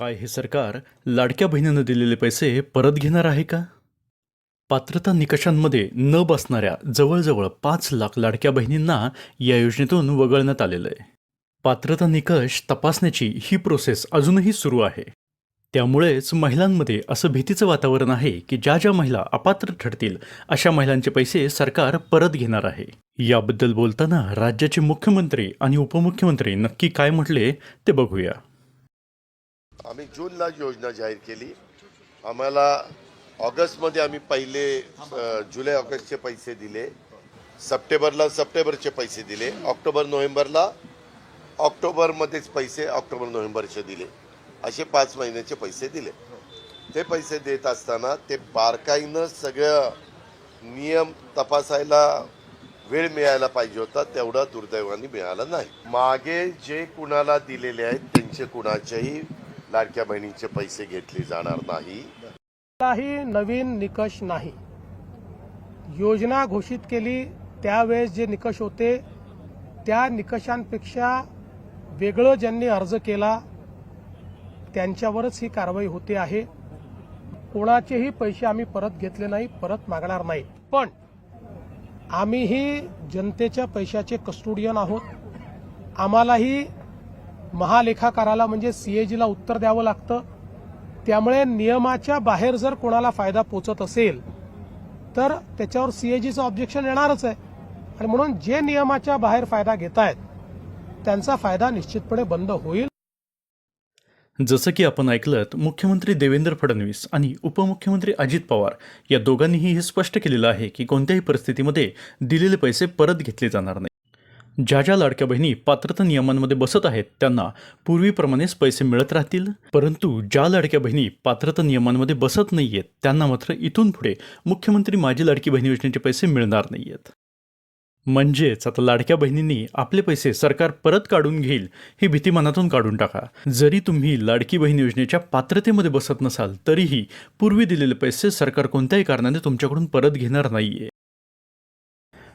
काय हे सरकार लाडक्या बहिणीनं दिलेले पैसे परत घेणार आहे का? पात्रता निकषांमध्ये न बसणाऱ्या जवळजवळ पाच लाख लाडक्या बहिणींना या योजनेतून वगळण्यात आलेलं आहे. पात्रता निकष तपासण्याची ही प्रोसेस अजूनही सुरू आहे. त्यामुळेच महिलांमध्ये असं भीतीचं वातावरण आहे की ज्या ज्या महिला अपात्र ठरतील अशा महिलांचे पैसे सरकार परत घेणार आहे. याबद्दल बोलताना राज्याचे मुख्यमंत्री आणि उपमुख्यमंत्री नक्की काय म्हटले ते बघूया. आम्ही जूनला योजना जाहीर केली. आम्हाला ऑगस्टमध्ये आम्ही पहिले जुलै ऑगस्टचे पैसे दिले. सप्टेंबरला सप्टेंबरचे पैसे दिले. ऑक्टोबर नोव्हेंबरला ऑक्टोबरमध्येच पैसे ऑक्टोबर नोव्हेंबरचे दिले. असे पाच महिन्याचे पैसे दिले. ते पैसे देत असताना ते बारकाईनं सगळं नियम तपासायला वेळ मिळायला पाहिजे होता तेवढा दुर्दैवाने मिळाला नाही. मागे जे कुणाला दिलेले आहेत त्यांचे कुणाच्याही लाडक्या बहिणीचे पैसे घेतले जाणार नाही. काही नवीन निकष नाही. योजना घोषित केली त्यावेळेस जे निकष होते त्या निकषांपेक्षा वेगळं ज्यांनी अर्ज केला त्यांच्यावरच ही कारवाई होते आहे. कोणाचेही पैसे आम्ही परत घेतले नाही परत मागणार नाही. पण आम्हीही जनतेच्या पैशाचे कस्टोडियन आहोत. आम्हालाही महालेखाकाराला म्हणजे सीएजीला उत्तर द्यावं लागतं. त्यामुळे नियमाच्या बाहेर जर कोणाला फायदा पोचत असेल तर त्याच्यावर सीएजीचं ऑब्जेक्शन येणारच आहे. आणि म्हणून जे नियमाच्या बाहेर फायदा घेत आहेत त्यांचा फायदा निश्चितपणे बंद होईल. जसं की आपण ऐकलं मुख्यमंत्री देवेंद्र फडणवीस आणि उपमुख्यमंत्री अजित पवार या दोघांनीही हे स्पष्ट केलेलं आहे की कोणत्याही परिस्थितीमध्ये दिलेले पैसे परत घेतले जाणार नाही. ज्या ज्या लाडक्या बहिणी पात्रता नियमांमध्ये बसत आहेत त्यांना पूर्वीप्रमाणेच पैसे मिळत राहतील. परंतु ज्या लाडक्या बहिणी पात्रता नियमांमध्ये बसत नाहीयेत त्यांना मात्र इथून पुढे मुख्यमंत्री माझी लाडकी बहिणी योजनेचे पैसे मिळणार नाही आहेत म्हणजेच आता लाडक्या बहिणींनी आपले पैसे सरकार परत काढून घेईल ही भीती मनातून काढून टाका. जरी तुम्ही लाडकी बहीण योजनेच्या पात्रतेमध्ये बसत नसाल तरीही पूर्वी दिलेले पैसे सरकार कोणत्याही कारणाने तुमच्याकडून परत घेणार नाहीये.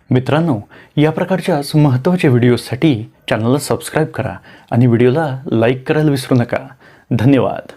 मित्रांनो या प्रकारच्याच महत्त्वाच्या व्हिडिओजसाठी चॅनलला सबस्क्राईब करा आणि व्हिडिओला लाईक करायला विसरू नका. धन्यवाद.